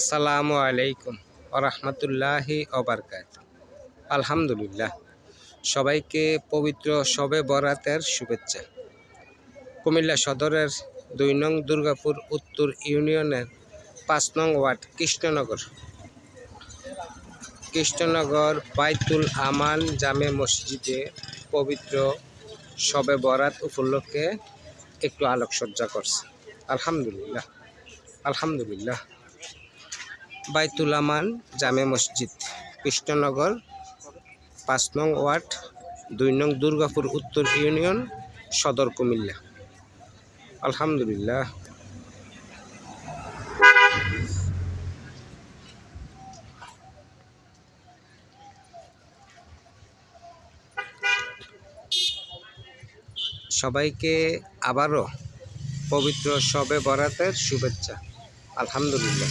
আসসালামু আলাইকুম রহমতুল্লাহি অবরকাত আলহামদুলিল্লাহ, সবাইকে পবিত্র শবে বরাতের শুভেচ্ছা। কুমিল্লা সদরের দুই নং দুর্গাপুর উত্তর ইউনিয়নের পাঁচ নং ওয়ার্ড কৃষ্ণনগর। কৃষ্ণনগর বাইতুল আমান জামে মসজিদে পবিত্র শবে বরাত উপলক্ষে একটু আলোকসজ্জা করছে। আলহামদুলিল্লাহ আলহামদুলিল্লাহ। বাইতুল আমান জামে মসজিদ, কৃষ্ণনগর, পাঁচ নং ওয়ার্ড, দুই নং দুর্গাপুর উত্তর ইউনিয়ন, সদর কুমিল্লা। আলহামদুলিল্লাহ। সবাইকে আবারও পবিত্র সবে বরাতের শুভেচ্ছা। আলহামদুলিল্লাহ।